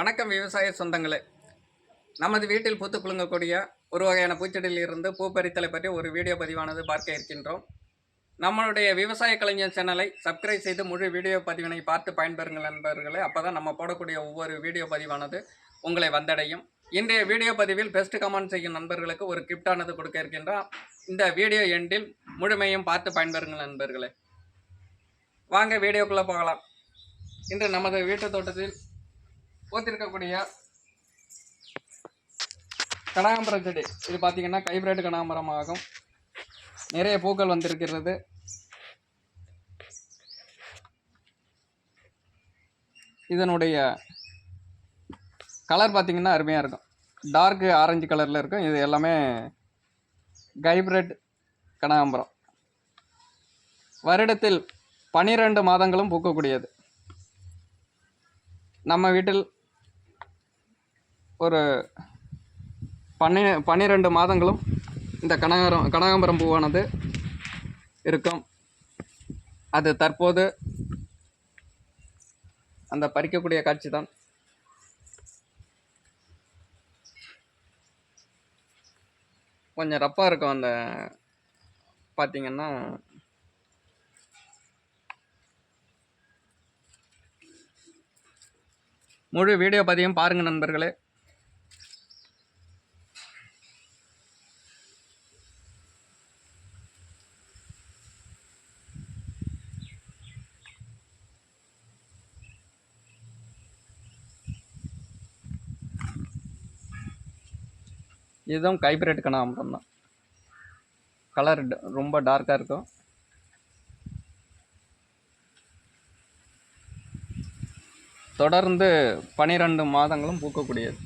வணக்கம் விவசாய சொந்தங்களே. நமது வீட்டில் பூத்து குலுங்கக்கூடிய ஒரு வகையான பூச்செடியில் இருந்து பூ பறித்தலை பற்றி ஒரு வீடியோ பதிவானது பார்க்க இருக்கின்றோம். நம்மளுடைய விவசாய கலைஞர் சேனலை சப்ஸ்கிரைப் செய்து முழு வீடியோ பதிவினை பார்த்து பயன்பெறுங்கள் நண்பர்களே. அப்போ தான் நம்ம போடக்கூடிய ஒவ்வொரு வீடியோ பதிவானது உங்களை வந்தடையும். இன்றைய வீடியோ பதிவில் பெஸ்ட் கமெண்ட் செய்யும் நண்பர்களுக்கு ஒரு கிஃப்டானது கொடுக்க இருக்கின்றோம் இந்த வீடியோ எண்டில் முழுமையும் பார்த்து பயன்பெறுங்கள் நண்பர்களே. வாங்க வீடியோக்குள்ளே போகலாம். இன்று நமது வீட்டு தோட்டத்தில் பூத்திருக்கக்கூடிய கனகாம்பரம் செடி. இது பார்த்தீங்கன்னா கைப்ரேட் கனகாம்பரம் ஆகும் நிறைய பூக்கள் வந்திருக்கிறது. இதனுடைய கலர் பார்த்தீங்கன்னா அருமையாக இருக்கும். டார்க்கு ஆரஞ்சு கலரில் இருக்கும். இது எல்லாமே கைப்ரேட் கனகாம்பரம். வருடத்தில் பனிரெண்டு மாதங்களும் பூக்கக்கூடியது. நம்ம வீட்டில் ஒரு பன்னி பன்னிரெண்டு மாதங்களும் இந்த கனகாரம் கனகாம்பரம் பூவானது இருக்கும். அது தற்போது அந்த பறிக்கக்கூடிய காட்சி தான். கொஞ்சம் ரப்பாக இருக்கும் அந்த பார்த்தீங்கன்னா முழு வீடியோ பதிவையும் பாருங்கள் நண்பர்களே. இதுவும் கைப்ரேட் கனகாம்பரம் தான். கலர் ரொம்ப டார்க்காக இருக்கும். தொடர்ந்து பனிரெண்டு மாதங்களும் பூக்கக்கூடியது.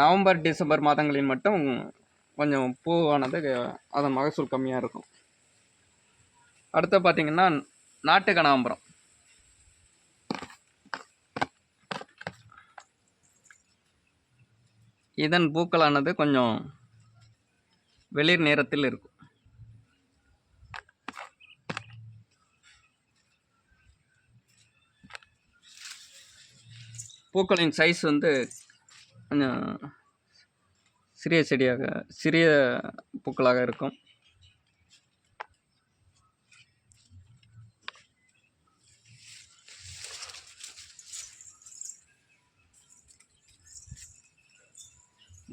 நவம்பர் டிசம்பர் மாதங்களில் மட்டும் கொஞ்சம் பூவானது அதன் மகசூல் கம்மியாக இருக்கும். அடுத்து பார்த்தீங்கன்னா நாட்டு கனகாம்பரம் இதன் பூக்களானது கொஞ்சம் வெளிர் நேரத்தில் இருக்கும். பூக்களின் சைஸ் வந்து கொஞ்சம் சிறிய செடியாக சிறிய பூக்களாக இருக்கும்.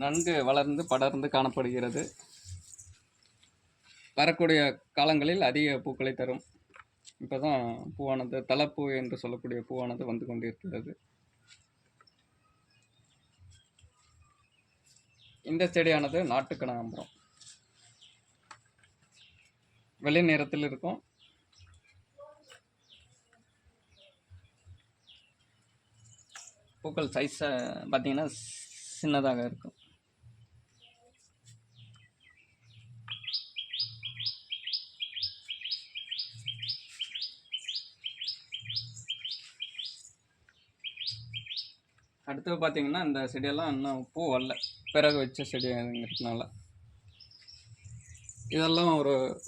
நன்கு வளர்ந்து படர்ந்து காணப்படுகிறது. வரக்கூடிய காலங்களில் அதிக பூக்களை தரும். இப்போ தான் பூவானது தலைப்பூ என்று சொல்லக்கூடிய பூவானது வந்து கொண்டிருக்கிறது. இந்த செடியானது நாட்டு கனகாம்பரம் வெளி நிறத்தில் இருக்கும். பூக்கள் சைஸை பார்த்தீங்கன்னா சின்னதாக இருக்கும். அடுத்து பார்த்தீங்கன்னா இந்த செடியெல்லாம் இன்னும் பூ வரல. பிறகு வச்ச செடிங்கிறதுனால. இதெல்லாம் ஒரு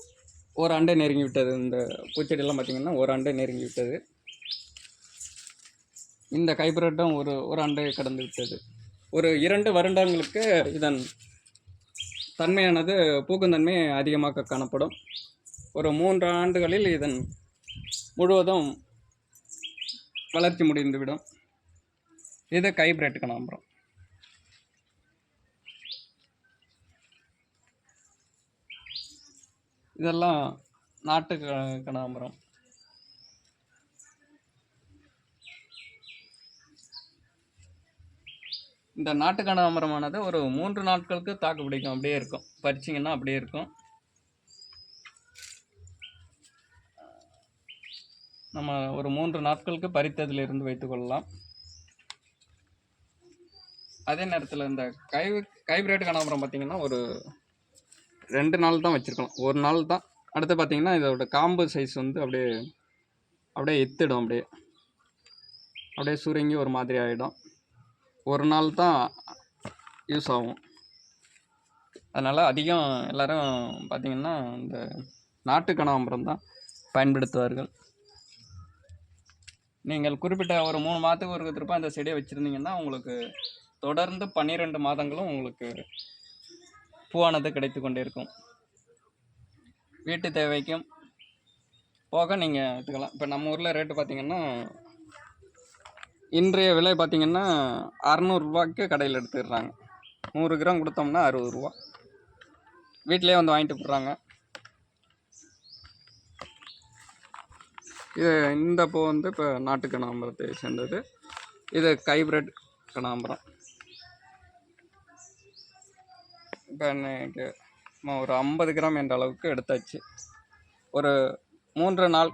ஒரு அண்டை நெருங்கி விட்டது. இந்த பூச்செடியெல்லாம் பார்த்தீங்கன்னா ஒரு அண்டை நெருங்கி விட்டது. இந்த கைப்ரெட்டும் ஒரு ஒரு அண்டை கடந்து விட்டது. ஒரு இரண்டு வருடங்களுக்கு இதன் தன்மையானது பூக்கும் தன்மை அதிகமாக காணப்படும். ஒரு மூன்று ஆண்டுகளில் இதன் முழுவதும் வளர்ச்சி முடிந்துவிடும். இது கைப்ரெட் கனகாம்பரம் இதெல்லாம் நாட்டு க- கனகாம்பரம் இந்த நாட்டு கனகாம்பரமானது ஒரு மூன்று நாட்களுக்கு தாக்கு பிடிக்கும். அப்படியே இருக்கும். பறிச்சிங்கன்னா அப்படியே இருக்கும். நம்ம ஒரு மூன்று நாட்களுக்கு பறித்ததிலிருந்து வைத்துக்கொள்ளலாம் அதே நேரத்தில் இந்த கை கைப்ரேட் கனகாம்பரம் பார்த்தீங்கன்னா ஒரு ரெண்டு நாள் தான் வச்சுருக்கலாம். ஒரு நாள் தான். அடுத்து பார்த்தீங்கன்னா இதோட காம்பு சைஸ் வந்து அப்படியே அப்படியே எத்திடும் அப்படியே. அப்படியே சுருங்கி ஒரு மாதிரி ஆகிடும் ஒரு நாள் தான் யூஸ் ஆகும். அதனால் அதிகம் எல்லோரும் பார்த்தீங்கன்னா இந்த நாட்டு கனகாம்பரம் தான் பயன்படுத்துவார்கள். நீங்கள் குறிப்பிட்ட ஒரு மூணு மாதத்துக்கு ஒரு திருப்ப அந்த செடியை வச்சுருந்தீங்கன்னா உங்களுக்கு தொடர்ந்து பன்னிரெண்டு மாதங்களும் உங்களுக்கு பூவானது கிடைத்து கொண்டே இருக்கும் வீட்டு தேவைக்கும் போக நீங்கள் எடுத்துக்கலாம். இப்போ நம்ம ஊரில் ரேட்டு பார்த்தீங்கன்னா இன்றைய விலை பார்த்திங்கன்னா அறநூறுரூவாய்க்கு கடையில் எடுத்துடுறாங்க. நூறு கிராம் கொடுத்தோம்னா அறுபது ரூபா. வீட்டிலே வந்து வாங்கிட்டு போடுறாங்க. இது இந்த பூ வந்து இப்போ நாட்டு கனகாம்பரத்தை சேர்ந்தது. இது ஹைப்ரிட் கனகாம்பரம் இப்போ எனக்கு ஒரு ஐம்பது கிராம் என்ற அளவுக்கு எடுத்தாச்சு. ஒரு மூன்று நாள்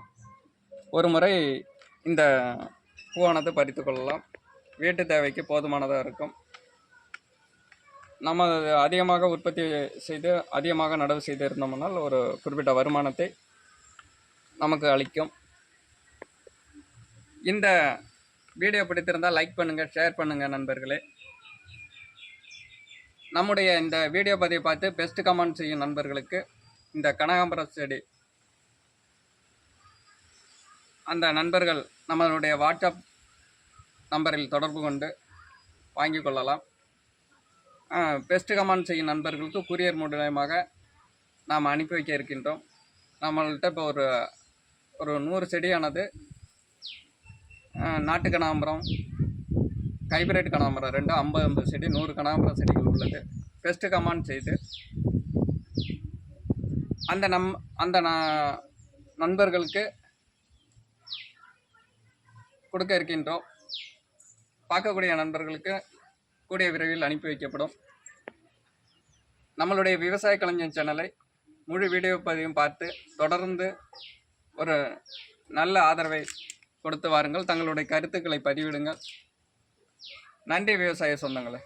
ஒரு முறை இந்த பூவானது பறித்து கொள்ளலாம். வீட்டு தேவைக்கு போதுமானதாக இருக்கும். நம்ம அதிகமாக உற்பத்தி செய்து அதிகமாக நடவு செய்து இருந்தோம்னால் ஒரு குறிப்பிட்ட வருமானத்தை நமக்கு அளிக்கும். இந்த வீடியோ பிடித்திருந்தால் லைக் பண்ணுங்கள் ஷேர் பண்ணுங்கள் நண்பர்களே. நம்முடைய இந்த வீடியோ பதிவை பார்த்து பெஸ்ட் கமெண்ட் செய்யும் நண்பர்களுக்கு இந்த கனகாம்பர செடி. அந்த நண்பர்கள் நம்மளுடைய வாட்ஸ்அப் நம்பரில் தொடர்பு கொண்டு வாங்கி கொள்ளலாம். பெஸ்ட் கமெண்ட் செய்யும் நண்பர்களுக்கு கூரியர் மூலியமாக நாம் அனுப்பி வைக்க இருக்கின்றோம். நம்மள்கிட்ட இப்போ ஒரு ஒரு நூறு செடியானது நாட்டு கனகாம்பரம் ஹைபிரிட் கனகாம்பரம் ரெண்டு ஐம்பது ஐம்பது செடி நூறு கனகாம்பரம் செடிகள் உள்ளது. பெஸ்ட் கமான் செய்து அந்த நம் அந்த நண்பர்களுக்கு கொடுக்க இருக்கின்றோம். பார்க்கக்கூடிய நண்பர்களுக்கு கூடிய விரைவில் அனுப்பி வைக்கப்படும். நம்மளுடைய விவசாய கலைஞன் சேனலை முழு வீடியோ பதிவும் பார்த்து தொடர்ந்து ஒரு நல்ல ஆதரவை கொடுத்து வாருங்கள். தங்களுடைய கருத்துக்களை பதிவிடுங்கள். நன்றி விவசாய சொந்தங்களே.